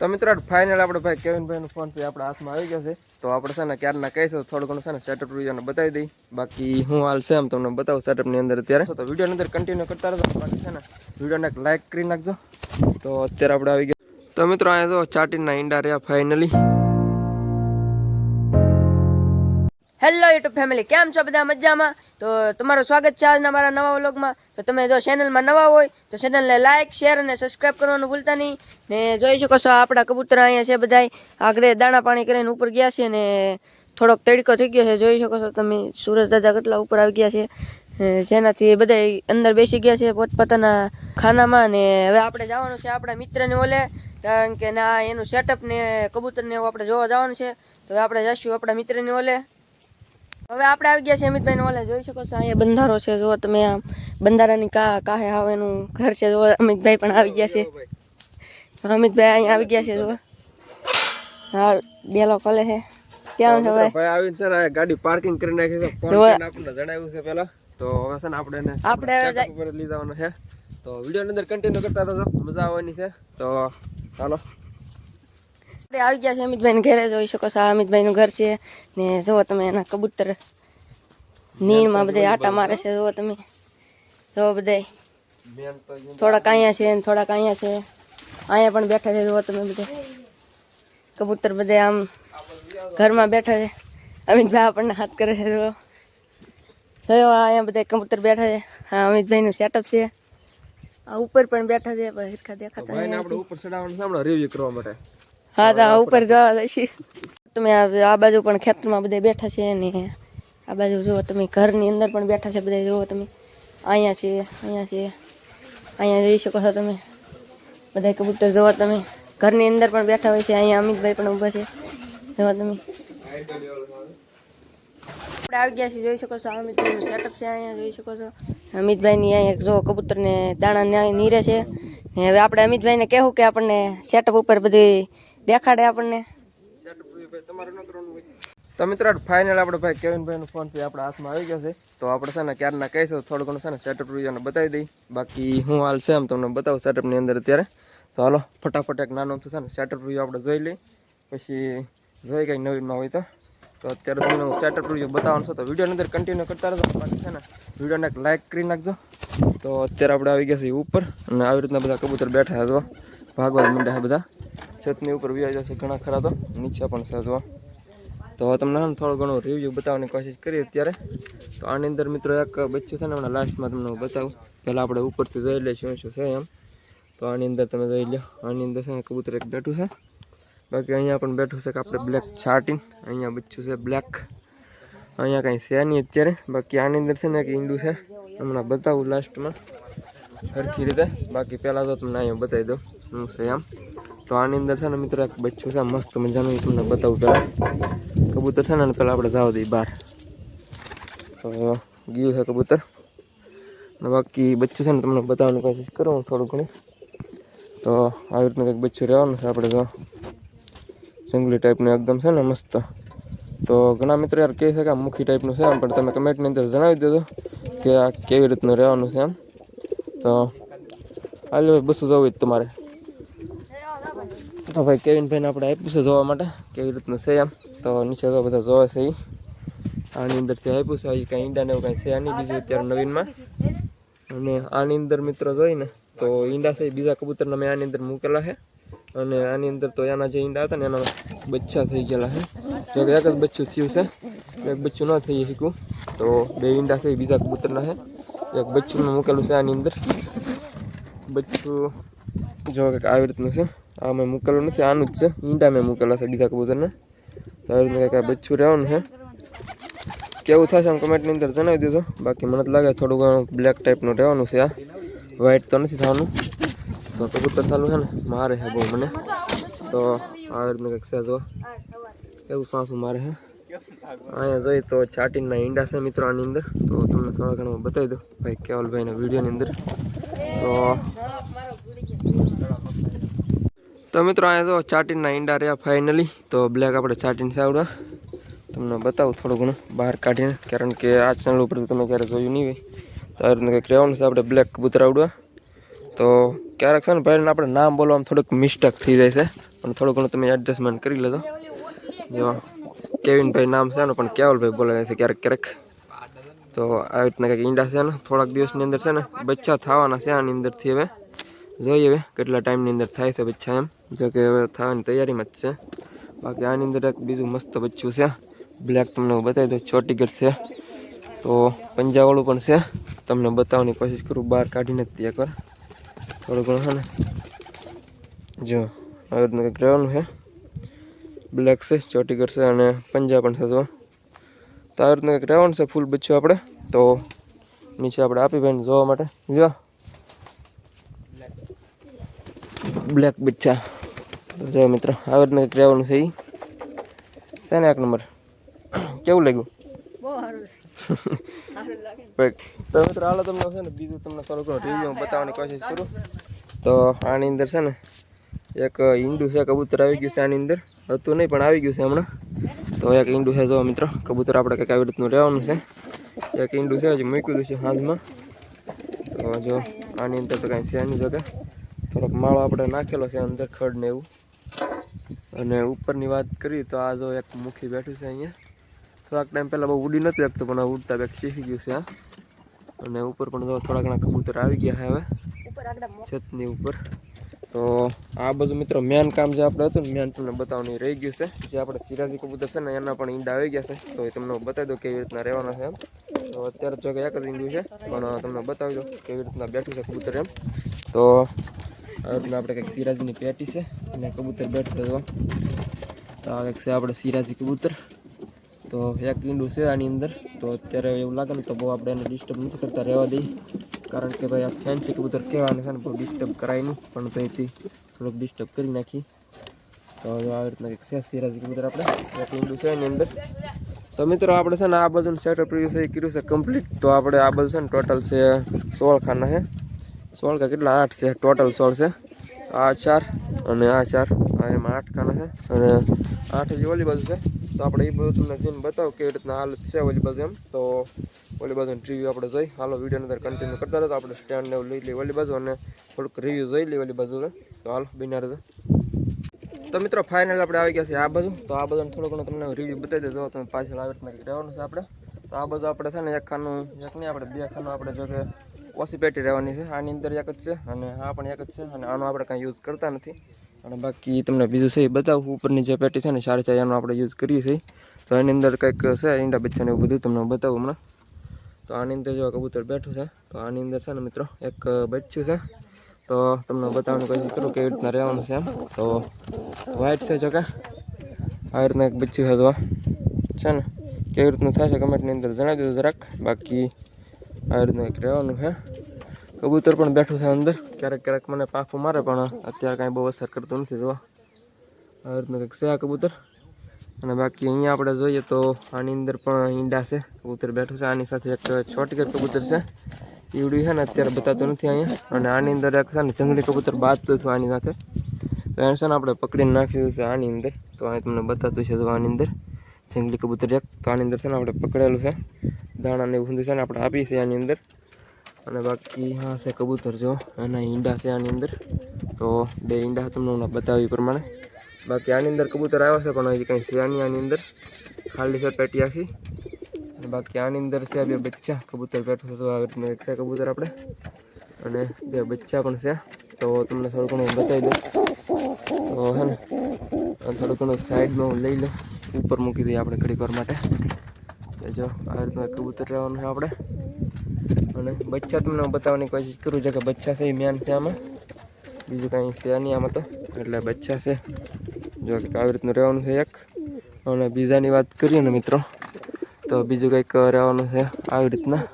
તો મિત્રો ફાઇનલ આપણે ભાઈ કેવિનભાઈનો ફોન પે આપણા હાથમાં આવી ગયો છે. તો આપણે છે ને ક્યારના કહીશું, થોડું ઘણું છે ને સેટઅપ વિડીયોને બતાવી દઈ. બાકી હું હાલ છે એમ તમને બતાવું સેટઅપની અંદર અત્યારે. તો વિડીયોની અંદર કન્ટિન્યુ કરતા રહેજો. બાકી છે ને વિડીયોને એક લાઇક કરી નાખજો. તો અત્યારે આપણે આવી ગયા. તો મિત્રો, અહીંયા જો ચાટીના ઈંડા રહ્યા ફાઇનલી હેલો યુટ્યુબ ફેમિલી કેમ છો બધા મજામાં? તો તમારું સ્વાગત છે આજના મારા નવા વ્લોગમાં. તો તમે જો ચેનલમાં નવા હોય, તો ચેનલને લાઇક શેર અને સબસ્ક્રાઈબ કરવાનું ભૂલતા નહીં. ને જોઈ શકો છો આપણા કબૂતર અહીંયા છે બધાય. આગળ દાણા પાણી કરીને ઉપર ગયા છે ને થોડોક તડકો થઈ ગયો છે. જોઈ શકો છો તમે સુરજ દાદા કેટલા ઉપર આવી ગયા છે. જેનાથી બધા અંદર બેસી ગયા છે પોતપોતાના ખાનામાં. ને હવે આપણે જવાનું છે આપણા મિત્રને ઓલે. કારણ કે ના, એનું સેટઅપ ને કબૂતરને એવું આપણે જોવા જવાનું છે. તો હવે આપણે જઈશું આપણા મિત્રને ઓલે. હવે આપણે આવી ગયા છે અમિતભાઈ ઓલે જોઈ શકો છો અહીંયા બંધારો છે જો તમે આમ બંધારાની કા કાહે આવેનું ઘર છે જો અમિતભાઈ પણ આવી ગયા છે. અમિતભાઈ અહીંયા આવી ગયા છે જો હા ડેલો ખોલે છે. કેમ છે ભાઈ? ભાઈ આવીને સર આ ગાડી પાર્કિંગ કરી નાખી છે. ફોન આપણે જણાવ્યું છે પહેલા. તો હવે છે ને આપણે આપણે હવે ઉપર લઈ જવાનો છે. તો વિડીયોની અંદર કન્ટિન્યુ કરતા હતા મજા આવવાની છે. તો ચાલો. આપણે આવી ગયા છે અમિતભાઈ ઘરે જોઈ શકો છો આ અમિતભાઈનું ઘર છે. ને જુઓ તમે એના કબૂતર નીણમાં બધા આટા મારે છે જુઓ તમે. જુઓ બધા. થોડા તો થોડાક અહીંયા છે ને થોડાક અહીંયા છે. અહીંયા પણ બેઠા છે જુઓ તમે બધા. કબૂતર બધા આમ ઘરમાં બેઠા છે. અમિતભાઈ આપણને હાથ કરે છે જુઓ. જોયો હા અહીંયા બધા કબૂતર બેઠા છે. હા અમિતભાઈનું સેટઅપ છે. આ ઉપર પણ બેઠા છે હિરખા દેખાતા નથી. આપણે ઉપર ચડાવવાનું સાંભળો રિવ્યુ કરવા માટે. હા તો ઉપર જવા જઈશું તમે આ બાજુ પણ ખેતરમાં બધા બેઠા છે ને. આ બાજુ જુઓ તમે ઘરની અંદર પણ બેઠા છે બધા જુઓ તમે. અહીંયા છે અહીંયા છે. અહીંયા જોઈ શકો છો તમે. બધા કબૂતર જુઓ તમે. ઘરની અંદર પણ બેઠા હોય છે. અહીંયા અમિતભાઈ પણ ઊભા છે. જુઓ તમે. આપણે આવી ગયા છીએ જોઈ શકો છો. અમિતભાઈનું સેટઅપ છે અહીંયા જોઈ શકો છો. અમિતભાઈની અહીંયા એક જો કબૂતરને દાણા નીરે છે. ને હવે આપણે અમિતભાઈને કહેવું કે આપણને સેટઅપ ઉપર બધી દેખાડે આપણને. તો મિત્રો ફાઇનલ આપણે ભાઈ કેવિનભાઈનો ફોન છે આપણા હાથમાં આવી ગયો છે. તો આપણે છે ને ક્યારના કહીશું, થોડું ઘણું છે ને સેટઅપ વિડીયોને બતાવી દઈ. બાકી હું હાલ છે એમ તમને બતાવું સેટઅપની અંદર અત્યારે. તો હાલો, ફટાફટ એક નાનો છે ને સેટઅપ વીડિયો આપણે જોઈ લઈ પછી જોઈ કંઈ નવીનમાં હોય તો. તો અત્યારે તમને હું સેટઅપ વીડિયો બતાવવાનો છું, તો વિડીયોની અંદર કન્ટિન્યુ કરતા રહેજો. બાકી છે ને વિડીયોને એક લાઇક કરી નાખજો. તો અત્યારે આપણે આવી ગયા છીએ ઉપર, અને આવી રીતના બધા કબૂતર બેઠા હતા ભાગવા માંડ્યા બધા. છતની ઉપર વ્યાજ છે ઘણા ખરા તો. નીચે પણ છે જો તો હવે તમને થોડું ઘણું રિવ્યૂ બતાવવાની કોશિશ કરીએ અત્યારે. તો આની અંદર મિત્રો એક બચ્ચું છે ને હમણાં લાસ્ટમાં તમને હું બતાવું. પહેલાં આપણે ઉપરથી જોઈ લઈએ શું શું છે એમ. તો આની અંદર તમે જોઈ લો, આની અંદર છે ને કબૂતર એક બેઠું છે. બાકી અહીંયા પણ બેઠું છે કે આપણે બ્લેક છાટીન અહીંયા બચ્ચું છે બ્લેક અહીંયા કાંઈ છે નહીં અત્યારે. બાકી આની અંદર છે ને એક ઈંડું છે. હમણાં બતાવું લાસ્ટમાં સરખી રીતે. બાકી પહેલાં તો તમને અહીંયા બતાવી દઉં. શું છે એમ. તો આની અંદર છે ને મિત્રો એક બચ્ચું છે, મસ્ત મજાનું તમને બતાવું પહેલાં કબૂતર છે ને પહેલાં આપણે જાવ દઈએ બહાર. તો ગયું છે કબૂતર. અને બાકી બચ્ચું છે ને, તમને બતાવવાની કોશિશ કરું થોડું ઘણું. તો આવી રીતનું કંઈક બચ્ચું રહેવાનું છે આપણે જો. જંગલી ટાઈપનું એકદમ છે ને, મસ્ત. તો ઘણા મિત્રો યાર કહે છે કે આ મુખી ટાઈપનું છે એમ, પણ તમે કમેન્ટની અંદર જણાવી દેજો કે આ કેવી રીતનું રહેવાનું છે એમ. તો હાલ, બસો જવું જ તમારે. તો ભાઈ કેવિનભાઈને આપણે આપ્યું છે જોવા માટે. કેવી રીતનું છે એમ? તો નીચે તો બધા જોવે છે. આની અંદરથી આપ્યું છે. કાંઈ ઈંડા ને એવું કાંઈ છે નહીં. બીજું અત્યારે નવીનમાં. અને આની અંદર મિત્રો જોઈને તો ઈંડા છે બીજા કબૂતરના મેં આની અંદર મૂકેલા છે. અને આની અંદર તો એના જે ઈંડા હતા ને, એના બચ્ચા થઈ ગયેલા છે. કે એક જ બચ્ચું થયું છે. એક બચ્ચું ન થઈ શક્યું. તો બે ઈંડા છે બીજા કબૂતરના છે. એક બચ્ચું મૂકેલું છે આની અંદર. બચ્ચું જો કંઈક આવી રીતનું છે. આ મેં મૂકેલું નથી, આનું જ છે. ઈંડા મેં મૂકેલા છે બીજા કબૂતરને. તો આવી રીતનું કંઈક બચ્છું રહેવાનું છે. કેવું થશે આમ કમેન્ટની અંદર જણાવી દેજો. બાકી મને જ લાગે થોડું ઘણું બ્લેક ટાઈપનું રહેવાનું છે આ. વ્હાઈટ તો નથી થવાનું. તો કબૂતર ચાલુ છે ને, મારે છે બહુ મને. તો આવી રીતનું કંઈક છે જો એવું સાસું મારે છે. અહીંયા જોઈએ તો છાટીના ઈંડા છે મિત્રો આની અંદર. તો તમને થોડા ઘણા બતાવી દઉં. ભાઈ કેવલભાઈના વિડીયોની અંદર. તો તો મિત્રો અહીંયા જો ચાટીનના ઈંડા રહ્યા ફાઇનલી તો બ્લેક આપણે ચાટીને છે આવડે. તમને બતાવું થોડું ઘણું, બહાર કાઢીને, કારણ કે આ ચેનલ ઉપર તમે ક્યારે જોયું નહીં હોય. તો આવી રીતનું કંઈક રહેવાનું છે, આપણે બ્લેક કબૂતર આવડવા. તો ક્યારેક છે ને, ભાઈને આપણે નામ બોલવામાં થોડુંક મિસ્ટેક થઈ જાય છે. પણ થોડું ઘણું તમે એડજસ્ટમેન્ટ કરી લેજો. જેવા કેવિનભાઈ નામ છે ને, પણ કેવલભાઈ બોલાવે છે ક્યારેક ક્યારેક. તો આવી રીતના કંઈક ઈંડા છે ને, થોડાક દિવસની અંદર છે ને, બચ્ચા થવાના છે આની અંદરથી હવે. જોઈએ હવે કેટલા ટાઈમની અંદર થાય છે બચ્ચા એમ. જો કે હવે થવાની તૈયારીમાં જ છે. બાકી આની અંદર એક બીજું મસ્ત બચ્ચું છે. બ્લેક તમને હું બતાવી દઉં ચોટીગર છે. તો પંજાવાળું પણ છે. તમને બતાવવાની કોશિશ કરું, બહાર કાઢીને જ તે એકવાર. થોડું ઘણું છે ને. જો આવી રીતનું છે. બ્લેક છે ચોટીગર છે અને પંજા પણ છે જો. તો આવી રીતનું કંઈક રહેવાનું છે ફૂલ બચ્ચું આપણે. તો નીચે આપણે આપી ભાઈને જોવા માટે. જો બ્લેક બચ્ચા. જો મિત્ર આવી રીતના કંઈક રહેવાનું છે એ છે ને એક નંબર? કેવું લાગ્યું? તો મિત્રો હાલો તમને છે ને બીજું તમને થોડું ઘણું રિવ્યુ બતાવવાની કોશિશ કરું. તો આની અંદર છે ને એક ઈંડું છે કબૂતર આવી ગયું છે આની અંદર. હતું નહીં પણ આવી ગયું છે હમણાં. તો એક ઈંડું છે જો મિત્રો કબૂતર આપણે કંઈક આવી રીતનું રહેવાનું છે. એક ઈંડું છે હજી મૂક્યું છે હાથમાં. તો જો આની અંદર તો કાંઈ છે નહીં જોકે થોડોક માળો આપણે નાખેલો છે અંદર ખડ ને એવું. અને ઉપરની વાત કરીએ તો આ જો એક મુખી બેઠું છે અહીંયા. થોડાક ટાઈમ પહેલાં બહુ ઉડી નથી શકતો પણ ઉડતા બેક શીખી ગયું છે આ અને ઉપર પણ જો થોડા ઘણા કબૂતર આવી ગયા છે હવે. છતની ઉપર. તો આ બધું મિત્રો મેન કામ જે આપણે હતું ને મેન તમને બતાવવાનું રહી ગયું છે. જે આપણે સિરાજી કબૂતર છે ને એના પણ ઈંડા આવી ગયા છે. તો એ તમને બતાવી દો કેવી રીતના રહેવાના છે એમ. તો અત્યારે જો કે એક જ ઈંડું છે પણ તમને બતાવી દો કેવી રીતના બેઠું છે કબૂતર એમ. તો રીતના આપણે કંઈક સિરાજીની પેટી છે અને કબૂતર બેઠું છે તો આ કંઈક છે આપણે સિરાજી કબૂતર. તો એક ઈંડું છે આની અંદર. તો અત્યારે એવું લાગે ને તો બહુ આપણે એને ડિસ્ટર્બ નથી કરતા, રહેવા દઈએ. કારણ કે ભાઈ આ ફેન્સી કબૂતર કહેવાનું છે ને, બહુ ડિસ્ટર્બ કરાય નહીં. પણ ત્યાંથી થોડુંક ડિસ્ટર્બ કરી નાખી તો આવી રીતના કંઈક છે સિરાજી કબૂતર આપણે. એક ઈંડું છે એની અંદર. તો મિત્રો આપણે છે ને આ બાજુનું સેટઅપ રહ્યું છે એ કર્યું છે કમ્પ્લીટ તો આપણે આ બાજુ છે ને ટોટલ છે સોળ ખાના છે. સોળ કા કેટલા? આઠ છે. ટોટલ સોળ છે. આ ચાર અને આ ચાર. આ એમાં આઠ ખાના છે. અને આઠ જે ઓલી બાજુ છે. તો આપણે એ બધું તમને જઈને બતાવો કેવી રીતના હાલત છે ઓલી બાજુ એમ. તો ઓલી બાજુ રિવ્યૂ આપણે જોઈ. હાલો વિડીયોની અંદર કન્ટિન્યુ કરતા રહો તો આપણે સ્ટેન્ડ ને લઈ લઈએ ઓલી બાજુ અને થોડુંક રિવ્યૂ જોઈ લઈએ ઓલી બાજુ તો હાલો બિનાર છે તો મિત્રો ફાઇનલ આપણે આવી ગયા છે આ બાજુ. તો આ બાજુ થોડો ઘણો તમને રિવ્યૂ બતાવી દેજો તમે પાછળ આવે રહેવાનું છે આપણે. તો આ બાજુ આપણે છે ને એક ખાનું, એક નહીં, આપણે બે ખાનું આપણે જો કે ઓછી પેટી રહેવાની છે. આની અંદર એક જ છે અને આ પણ એક જ છે અને આનો આપણે કાંઈ યુઝ કરતા નથી. અને બાકી તમને બીજું છે એ બતાવું. ઉપરની જે પેટી છે ને, સારી ચાર એનો આપણે યુઝ કરીએ છીએ. તો એની અંદર કંઈક છે, ઈંડા બચ્ચાને એવું બધું તમને બતાવું હમણાં. તો આની અંદર જો કબૂતર બેઠું છે, તો આની અંદર છે ને મિત્રો, એક બચ્ચું છે. તો તમને બતાવવાનું કોશિશ કરું કેવી રીતના રહેવાનું છે એમ. તો વ્હાઇટ છે જો કે. આવી રીતના એક બચ્ચું છે જો. છે ને? કેવી રીતનું થશે કમેન્ટની અંદર જણાવી દીધું જરાક. બાકી આવી રીતનું એક રહેવાનું છે. કબૂતર પણ બેઠું છે અંદર. ક્યારેક ક્યારેક મને પાંખું મારે, પણ અત્યારે કાંઈ બહુ અસર કરતું નથી, જોવા. આવી રીતનું કંઈક છે આ કબૂતર. અને બાકી અહીંયા આપણે જોઈએ તો આની અંદર પણ ઈંડા છે. કબૂતર બેઠું છે. આની સાથે એક છોટકેર કબૂતર છે. ઈવડું છે ને, અત્યારે બતાતું નથી અહીંયા. અને આની અંદર એક છે ને, જંગલી કબૂતર બાજતું હતું આની સાથે. તો એને છે ને, આપણે પકડીને નાખ્યું છે આની અંદર. તો અહીં તમને બતાતું છે, જો આની અંદર જંગલી કબૂતર એક. તો આની અંદર છે ને, આપણે પકડેલું છે. દાણા ને એવું છે ને આપણે આપી છે આની અંદર. અને બાકી હા છે કબૂતર, જો. એના ઈંડા છે આની અંદર. તો બે ઈંડા તમને હું બતાવી પ્રમાણે. બાકી આની અંદર કબૂતર આવ્યો છે, પણ હજી કંઈ છે નહીં આની અંદર. ખાલી છે પેટી આખી. અને બાકી આની અંદર છે બે બચ્ચા. કબૂતર બેઠું છે, તો આવી રીતના એક છે કબૂતર આપણે. અને બે બચ્ચા પણ છે. તો તમને થોડું ઘણું બતાવી દઉં. તો હે ને થોડું ઘણું સાઈડમાં હું લઈ લઉં. ઉપર મૂકી દઈએ આપણે ઘડીક વાર માટે. જો આવી રીતના કબૂતર રહેવાનું છે આપણે. અને બચ્ચા તમને બતાવવાની કોશિશ કરું છું કે બચ્ચા છે એ મેન છે આમાં. બીજું કાંઈ છે નહીં આમાં તો. એટલે બચ્ચા છે. જો કે આવી રીતનું રહેવાનું છે એક. અને બીજાની વાત કરીએ ને મિત્રો, તો બીજું કંઈક રહેવાનું છે આવી રીતના.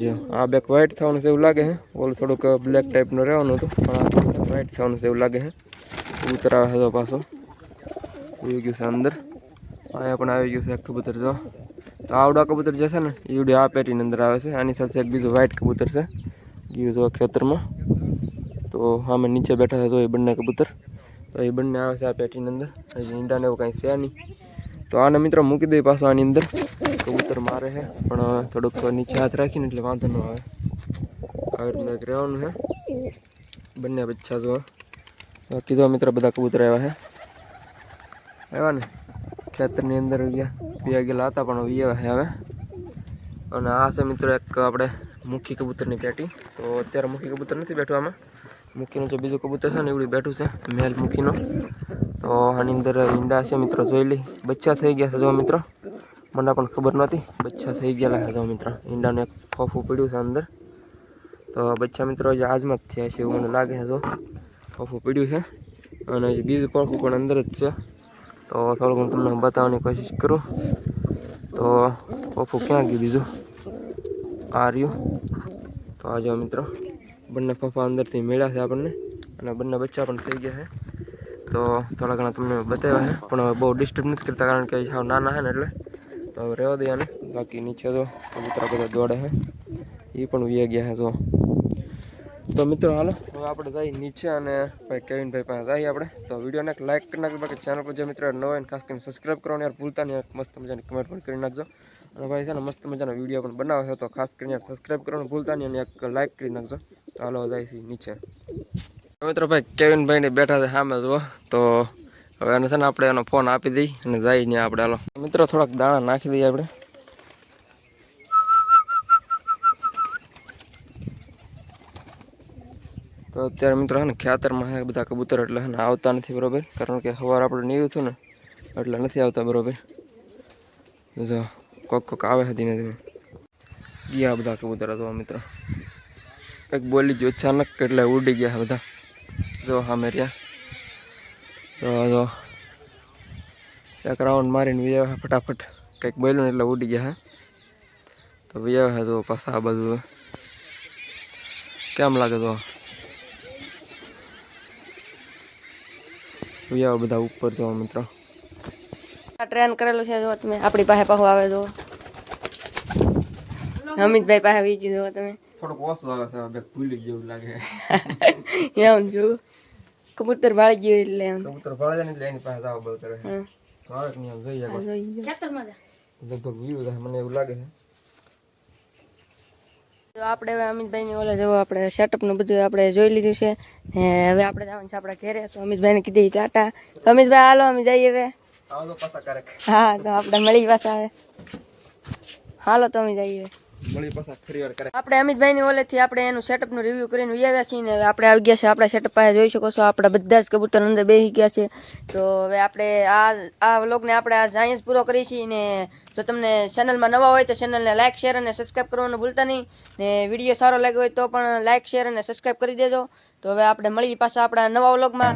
જો, આ બેક વ્હાઇટ થવાનું છે એવું લાગે છે. ઓલું થોડુંક બ્લેક ટાઈપનું રહેવાનું હતું, પણ આ વ્હાઈટ થવાનું છે એવું લાગે છે. કબૂતર આવે છે પાછો. આવી ગયું છે અંદર. અહીંયા પણ આવી ગયું છે કબૂતર, જો. તો આવડા કબૂતર જે છે ને એ આ પેટીની અંદર આવે છે. આની સાથે એક બીજું વ્હાઈટ કબૂતર છે. ગયું જો ખેતરમાં. તો અમે નીચે બેઠા છે જો એ બંને કબૂતર. તો એ બંને આવે છે આ પેટીની અંદર. હજી ઈંડાને એવું કાંઈ છે નહીં. તો આને મિત્રો મૂકી દઈએ પાછો આની અંદર. કબૂતર મારે છે, પણ થોડુંક નીચે હાથ રાખીને એટલે વાંધો ન આવે. આવી રીતના રહેવાનું છે. બંને બચ્ચા જો. બાકી જો મિત્ર બધા કબૂતર આવ્યા છે. આવ્યા ને? ખેતરની અંદર ગયા. બે ગયેલા હતા, પણ વી આવ્યા હવે. અને આ છે મિત્રો એક આપણે મુખી કબૂતરની પેટી. તો અત્યારે મુખી કબૂતર નથી બેઠું આમાં મુખીનું જે બીજું કબૂતર છે ને એવડી બેઠું છે, મેલ મુખીનો તો આની અંદર ઈંડા છે મિત્રો, જોઈ લઈ બચ્ચા થઈ ગયા છે જો મિત્રો. મને પણ ખબર નહોતી. બચ્ચા થઈ ગયેલા છે જો મિત્રો. ઈંડાને એક ફોફું પીડ્યું છે અંદર. તો બચ્ચા મિત્રો જે આજમાં જ થયા છે એવું મને લાગે છે જો. ફોફું પીડ્યું છે. અને બીજું પડખું પણ અંદર જ છે. તો થોડુંક હું તમને બતાવવાની કોશિશ કરું. તો ફોફું ક્યાં ગયું બીજું? આ રહ્યું. તો આજો મિત્રો. બંને ફોફા અંદરથી મળ્યા છે આપણને. અને બંને બચ્ચા પણ થઈ ગયા છે. તો થોડા ઘણા તમને બતાવ્યા છે. પણ હવે બહુ ડિસ્ટર્બ નથી કરતા કારણ કે સાવ નાના છે ને એટલે. તો હવે રહેવા દઈએ આને. બાકી નીચે તો કબૂતરા બધા દોડે છે. એ પણ વ્યા ગયા છે તો તો મિત્રો હાલો. હવે આપણે જઈએ નીચે અને ભાઈ કેવિનભાઈ પાસે જઈએ આપણે. તો વિડીયોને એક લાઇક કરી નાખજો, બાકી ચેનલ પર જે મિત્રો નવો હોય ને, ખાસ કરીને સબસ્ક્રાઈબ કરવાનું યાર ભૂલતા નહીં મસ્ત મજાની કમેન્ટ પણ કરી નાખજો. અને ભાઈ છે ને, મસ્ત મજાનો વીડિયો પણ બનાવે છે, તો ખાસ કરીને સબસ્ક્રાઈબ કરવાનું ભૂલતા નહીં અને એક લાઇક કરી નાખજો. તો હાલો છે નીચે. મિત્રો ભાઈ, કેવિનભાઈને બેઠા છે સામે જુઓ. તો હવે એને છે ને, આપણે એનો ફોન આપી દઈ અને ત્યાં આપણે, હાલો. મિત્રો, થોડાક દાણા નાખી દઈએ આપણે. તો અત્યારે મિત્રો હે ને ખેતરમાં હે બધા કબૂતર એટલે હે ને આવતા નથી બરાબર. કારણ કે સવાર આપણે નીકળ્યું હતું ને એટલે નથી આવતા બરાબર. જો કોક કોક આવે છે ધીમે ધીમે. ગયા બધા કબૂતર હતો મિત્રો. કંઈક બોલી ગયું, અચાનક એટલે ઉડી ગયા બધા. જો સામે રહ્યા તો જો. એક રાઉન્ડ મારીને વિયા ફટાફટ. કંઈક બોલ્યું ને એટલે ઉડી ગયા હે. તો વિયા હે જો પાછા આ બાજુ. કેમ લાગે તો વિયા બધા ઉપર જો મિત્રો. આ ટ્રેન કરેલું છે જો તમે આપણી પાસે પાહો આવે જો અમિતભાઈ પાસે વીજી જો તમે. થોડુંક ઓછું આવે છે બે ભૂલી જેવું લાગે. એમ જો. કબૂતર ભાળી ગયો એટલે એમ. કબૂતર ભાળે એટલે એની પાસે જાવ બળ કરે આવે કે નહીં જોઈ જાય. આ લગભગ વ્યૂ મને એવું લાગે છે. તો આપણે હવે અમિતભાઈની ઓલે જવો આપણે સેટઅપનું બધું આપણે જોઈ લીધું છે ને હવે આપણે જવાનું છે આપણા ઘરે. તો અમિતભાઈને કીધી ટાટા. તો અમિતભાઈ હાલો અમે જઈએ હવે. હા તો આપણે મળી પાછા આવે હાલો તો અમે જઈએ. મળી અમિતભાઈ ની આપણે ઓલેથી આપણે એનું સેટઅપનું રિવ્યૂ કરીને આવ્યા છીએ ને હવે આપણે આવી ગયા છે આપણા સેટઅપ પાસે જોઈ શકો છો, આપણા બધા જ કબૂતર અંદર બેસી ગયા છે. તો હવે આપણે આ આ વ્લોગને આપણે આ સાયન્સ પૂરો કરી છીએ ને જો તમને ચેનલમાં નવા હોય તો ચેનલને લાઇક શેર અને સબસ્ક્રાઈબ કરવાનું ભૂલતા નહીં. ને વીડિયો સારો લાગ્યો હોય તો પણ લાઇક શેર અને સબસ્ક્રાઈબ કરી દેજો. તો હવે આપણે મળીએ પાછા આપણા નવા વ્લોગમાં